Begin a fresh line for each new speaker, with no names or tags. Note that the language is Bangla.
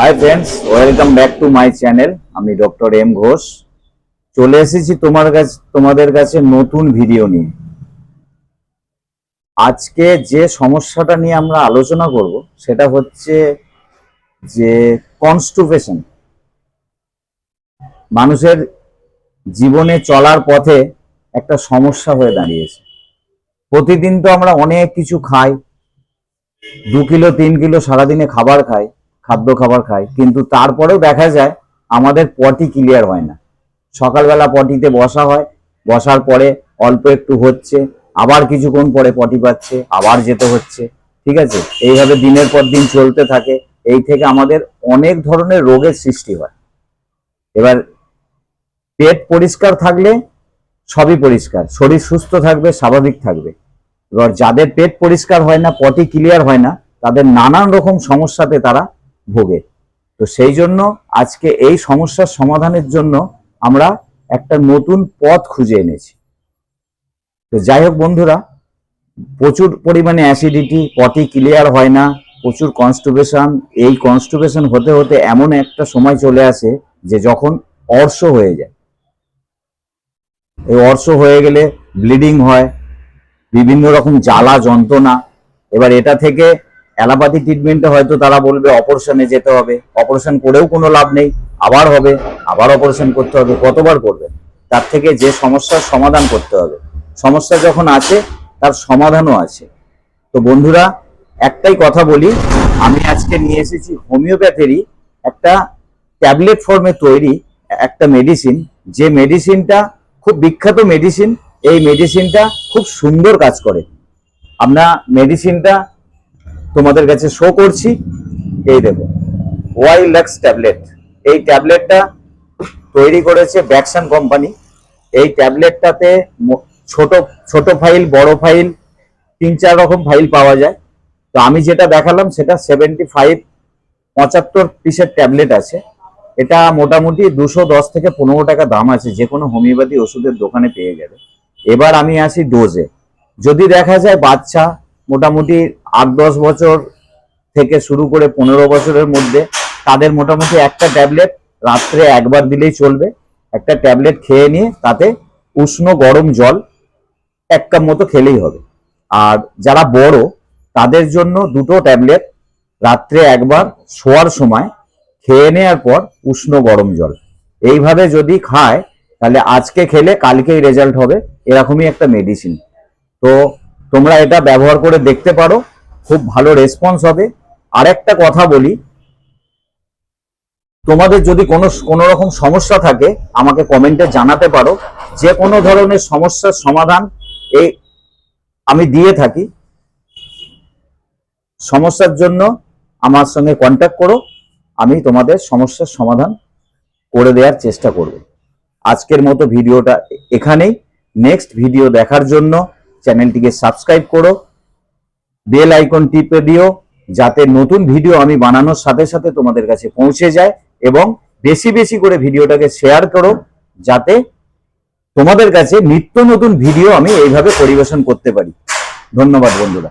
Hi friends welcome back to my channel আমি ডক্টর এম ঘোষ। চলে এসেছি তোমার কাছে তোমাদের কাছে নতুন ভিডিও নিয়ে। আজকে যে সমস্যাটা নিয়ে আমরা আলোচনা করব, সেটা হচ্ছে যে কনস্টুপেশন মানুষের জীবনে চলার পথে একটা সমস্যা হয়ে দাঁড়িয়েছে। প্রতিদিন তো আমরা অনেক কিছু খাই। দু কিলো, তিন কিলো সারাদিনে খাবার খাই। খাদ্য খাবার খাই। কিন্তু তারপরেও দেখা যায় আমাদের পটি ক্লিয়ার হয় না। সকালবেলা পটিতে বসা হয়। বসার পরে অল্প একটু হচ্ছে, আবার কিছুক্ষণ পরে পটি পাচ্ছে, আবার যেতে হচ্ছে। ঠিক আছে? এইভাবে দিনের পর দিন চলতে থাকে। এই থেকে আমাদের অনেক ধরনের রোগের সৃষ্টি হয়। এবার পেট পরিষ্কার থাকলে সবই পরিষ্কার। শরীর সুস্থ থাকবে, স্বাভাবিক থাকবে। এবার যাদের পেট পরিষ্কার হয় না, পটি ক্লিয়ার হয় না, তাদের নানান রকম সমস্যাতে তারা ভোগে তো সেই জন্য আজকে এই সমস্যার সমাধানের জন্য আমরা একটা নতুন পথ খুঁজে এনেছি। তো যাই হোক বন্ধুরা, প্রচুর পরিমাণে অ্যাসিডিটি পটি ক্লিয়ার হয় না, প্রচুর কনস্টিপেশন এই কনস্টিপেশন হতে হতে এমন একটা সময় চলে আসে যে যখন অর্শ হয়ে যায়। এই অর্শ হয়ে গেলে ব্লিডিং হয়, বিভিন্ন রকম জ্বালা, যন্ত্রণা। এবার এটা থেকে অ্যালোপ্যাথি ট্রিটমেন্টে হয়তো তারা বলবে অপারেশনে যেতে হবে। অপারেশন করেও কোনো লাভ নেই, আবার হবে, আবার অপারেশন করতে হবে, কতবার করবে? তার থেকে যে সমস্যার সমাধান করতে হবে। সমস্যা যখন আছে, তার সমাধানও আছে। তো বন্ধুরা, একটাই কথা বলি, আমি আজকে নিয়ে এসেছি হোমিওপ্যাথেরই একটা ট্যাবলেট ফর্মে তৈরি একটা মেডিসিন যে মেডিসিনটা খুব বিখ্যাত মেডিসিন এই মেডিসিনটা খুব সুন্দর কাজ করে। আমরা মেডিসিনটা তোমাদের কাছে শো করছি। এই দেখো ওয়াইল্যাক্স ট্যাবলেট এই ট্যাবলেটটা তৈরি করেছে ব্যাকসান কোম্পানি এই ট্যাবলেটটাতে ছোট ছোট ফাইল বড় ফাইল তিন চার রকম ফাইল পাওয়া যায়। তো আমি যেটা দেখালাম, সেটা সেভেন্টি ফাইভ পঁচাত্তর পিসের ট্যাবলেট আছে। এটা মোটামুটি দুশো দশ থেকে পনেরো টাকা দাম আছে, যে কোনো হোমিওপ্যাথি ওষুধের দোকানে পেয়ে যাবে। এবার আমি আসি ডোজে যদি দেখা যায় বাচ্চা মোটামুটি আট, দশ বছর থেকে শুরু করে পনেরো বছরের মধ্যে তাদের মোটামুটি একটা ট্যাবলেট রাত্রে একবার দিলেই চলবে। একটা ট্যাবলেট খেয়ে নিয়ে তাতে উষ্ণ গরম জল এক কাপ মতো খেলেই হবে। আর যারা বড়, তাদের জন্য দুটো ট্যাবলেট রাত্রে একবার শোয়ার সময় খেয়ে নেওয়ার পর উষ্ণ গরম জল। এইভাবে যদি খায়, তাহলে আজকে খেলে কালকেই রেজাল্ট হবে। এরকমই একটা মেডিসিন তো তোমরা এটা ব্যবহার করে দেখতে পারো। খুব ভালো রেসপন্স হবে। আর একটা কথা বলি, তোমাদের যদি কোনো কোনো রকম সমস্যা থাকে, আমাকে কমেন্টে জানাতে পারো। যে কোনো ধরনের সমস্যার সমাধান এই আমি দিয়ে থাকি। সমস্যার জন্য আমার সঙ্গে কন্ট্যাক্ট করো। আমি তোমাদের সমস্যার সমাধান করে দেওয়ার চেষ্টা করব। আজকের মতো ভিডিওটা এখানেই। নেক্সট ভিডিও দেখার জন্য চ্যানেলটিকে সাবস্ক্রাইব করো। বেল আইকন টিপে দিও, যাতে নতুন ভিডিও আমি বানানোর সাথে সাথে তোমাদের কাছে পৌঁছে যায় এবং বেশি বেশি করে ভিডিওটাকে শেয়ার করো, যাতে তোমাদের কাছে নিত্য নতুন ভিডিও আমি এইভাবে পরিবেশন করতে পারি। ধন্যবাদ বন্ধুরা।